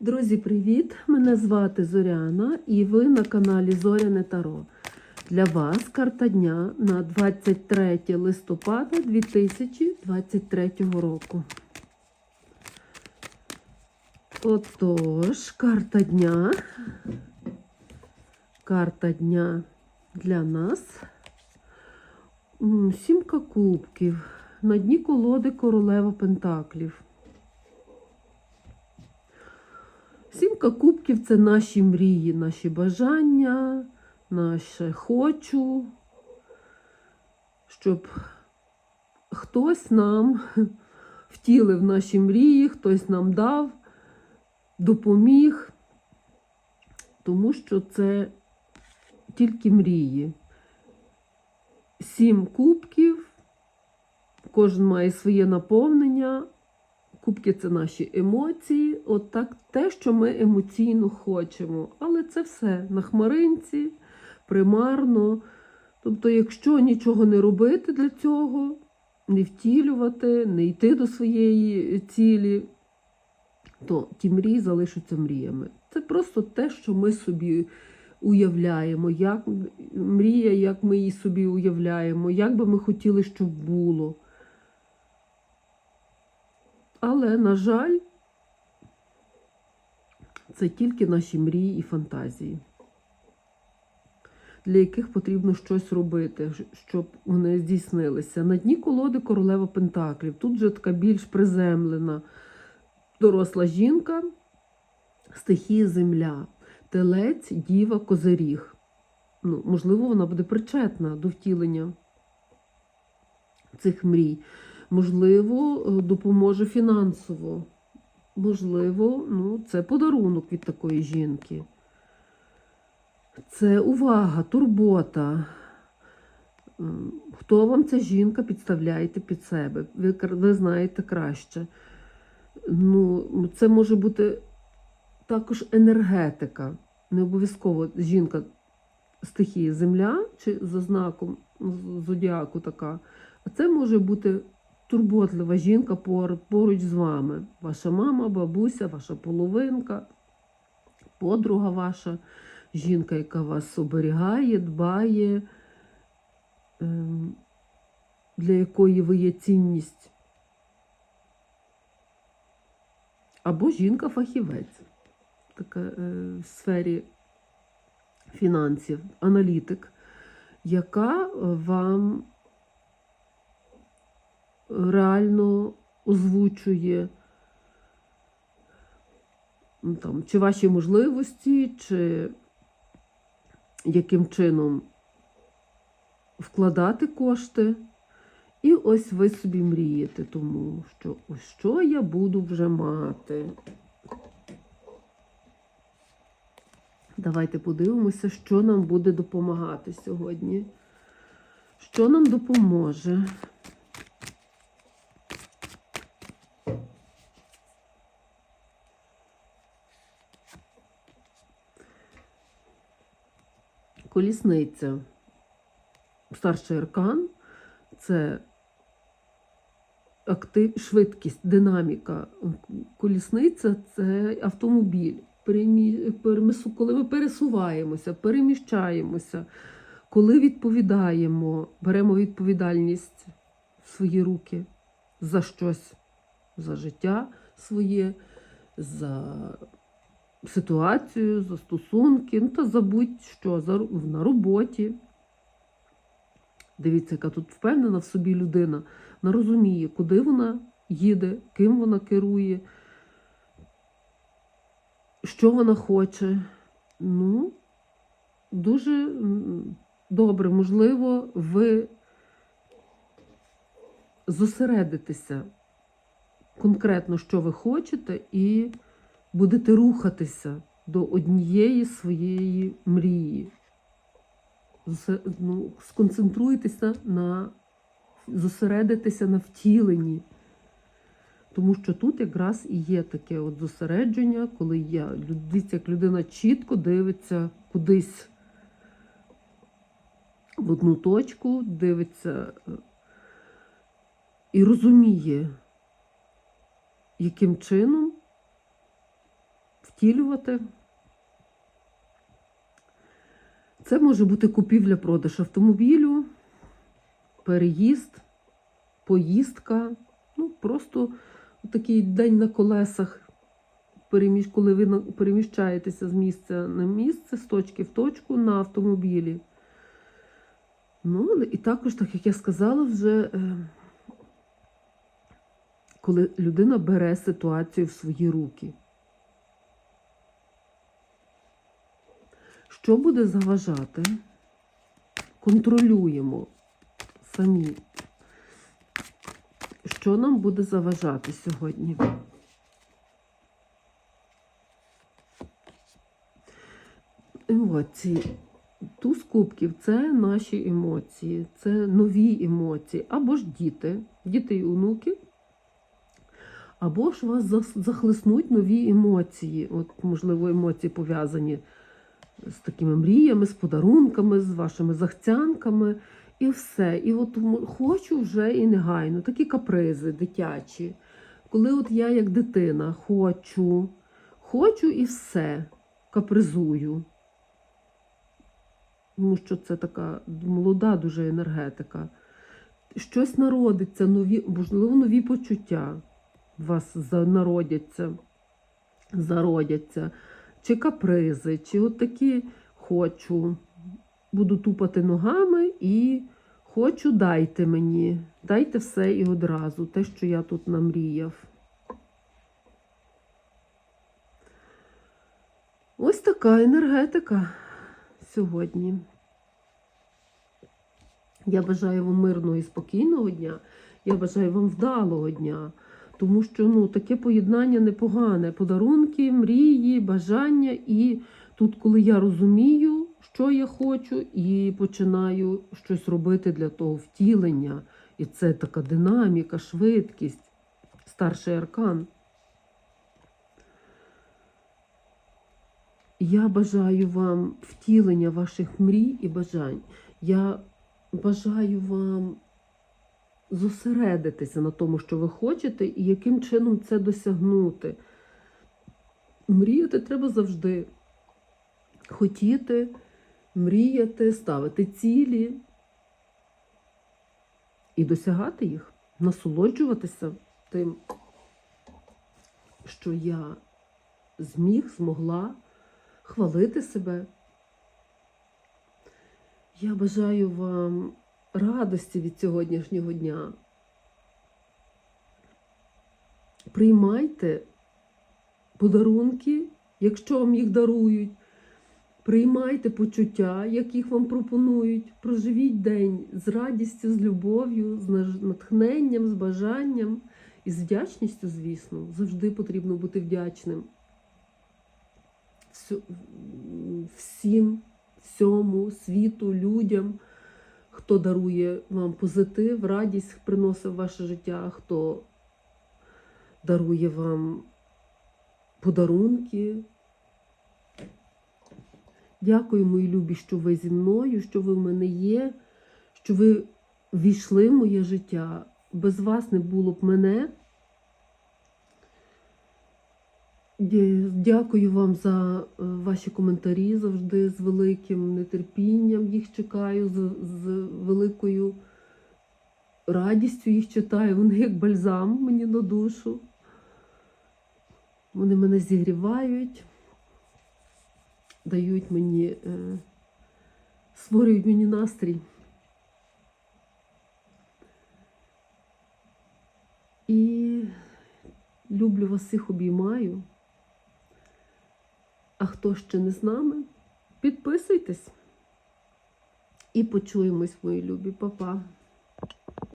Друзі, привіт! Мене звати Зоряна і ви на каналі Зоряне Таро. Для вас карта дня на 23 листопада 2023 року. Отож, карта дня. Карта дня для нас. Сімка кубків. На дні колоди королева пентаклів. Сімка кубків це наші мрії, наші бажання, наше хочу, щоб хтось нам втілив наші мрії, хтось нам дав, допоміг, тому що це тільки мрії. Сім кубків, кожен має своє наповнення. Кубки це наші емоції, от так те, що ми емоційно хочемо. Але це все на хмаринці, примарно. Тобто, якщо нічого не робити для цього, не втілювати, не йти до своєї цілі, то ті мрії залишаться мріями. Це просто те, що ми собі уявляємо, як мрія, як ми її собі уявляємо, як би ми хотіли, щоб було. Але, на жаль, це тільки наші мрії і фантазії, для яких потрібно щось робити, щоб вони здійснилися. На дні колоди королева Пентаклів. Тут же така більш приземлена доросла жінка, стихія земля, телець, діва, козиріг. Ну, можливо, вона буде причетна до втілення цих мрій. Можливо, е, допоможе фінансово. Можливо, ну, це подарунок від такої жінки. Це увага, турбота. Хто вам ця жінка, підставляйте під себе. Ви, ви знаєте краще. Ну, це може бути також енергетика. Не обов'язково жінка стихії земля чи за знаком зодіаку така. А це може бути турботлива жінка поруч з вами. Ваша мама, бабуся, ваша половинка, подруга ваша, жінка, яка вас оберігає, дбає, ем, для якої ви є цінність. Або жінка-фахівець, така е, в сфері фінансів, аналітик, яка вам реально озвучує там, чи ваші можливості, чи яким чином вкладати кошти. І ось ви собі мрієте, тому що ось що я буду вже мати. Давайте подивимося, що нам буде допомагати сьогодні. Що нам допоможе? Колісниця. Старший аркан це актив, швидкість, динаміка. Колісниця це автомобіль. Коли ми пересуваємося, переміщаємося, коли відповідаємо, беремо відповідальність в свої руки за щось, за життя своє, за ситуацію, за стосунки, ну та за будь-що, за, на роботі. Дивіться, яка тут впевнена в собі людина. Вона розуміє, куди вона їде, ким вона керує, що вона хоче. Ну, дуже добре, можливо, ви зосередитеся конкретно, що ви хочете, і будете рухатися до однієї своєї мрії. Ну, сконцентруйтеся на зосередитися на втіленні. Тому що тут якраз і є таке от зосередження, коли я як людина чітко дивиться кудись в одну точку, дивиться е, і розуміє, яким чином втілювати. Це може бути купівля-продаж автомобілю, переїзд, поїздка, ну просто такий день на колесах, коли ви переміщаєтеся з місця на місце, з точки в точку на автомобілі. Ну, і також, так як я сказала, вже е, коли людина бере ситуацію в свої руки. Що буде заважати? Контролюємо самі. Що нам буде заважати сьогодні? Емоції. Туз кубків це наші емоції, це нові емоції, або ж діти, діти і онуки, або ж вас захлиснуть нові емоції. От, можливо, емоції пов'язані з такими мріями, з подарунками, з вашими захцянками, і все. І от хочу вже і негайно, такі капризи дитячі. Коли от я як дитина хочу, хочу і все, капризую. Тому що це така молода дуже енергетика. Щось народиться, нові, можливо, нові почуття вас народяться, зародяться, чи капризи, чи от такі хочу. Буду тупати ногами і хочу, дайте мені. Дайте все і одразу, те, що я тут намріяв. Ось така енергетика сьогодні. Я бажаю вам мирного і спокійного дня. Я бажаю вам вдалого дня. Тому що ну, таке поєднання непогане. Подарунки, мрії, бажання. І тут, коли я розумію, що я хочу, і починаю щось робити для того втілення. І це така динаміка, швидкість, старший аркан. Я бажаю вам втілення ваших мрій і бажань. Я бажаю вам зосередитися на тому, що ви хочете, і яким чином це досягнути. Мріяти треба завжди. Хотіти, мріяти, ставити цілі і досягати їх, насолоджуватися тим, що я зміг, змогла хвалити себе. Я бажаю вам радості від сьогоднішнього дня. Приймайте подарунки, якщо вам їх дарують. Приймайте почуття, яких вам пропонують. Проживіть день з радістю, з любов'ю, з натхненням, з бажанням і з вдячністю, звісно. Завжди потрібно бути вдячним. Всім, всьому, світу, людям, хто дарує вам позитив, радість приносить в ваше життя, хто дарує вам подарунки. Дякую, мої любі, що ви зі мною, що ви в мене є, що ви війшли в моє життя. Без вас не було б мене. Дякую вам за е, ваші коментарі завжди з великим нетерпінням їх чекаю, з, з великою радістю їх читаю. Вони як бальзам мені на душу. Вони мене зігрівають, дають мені, е, створюють мені настрій. І люблю вас всіх обіймаю. А хто ще не з нами, підписуйтесь і почуємось, мої любі, Па-па.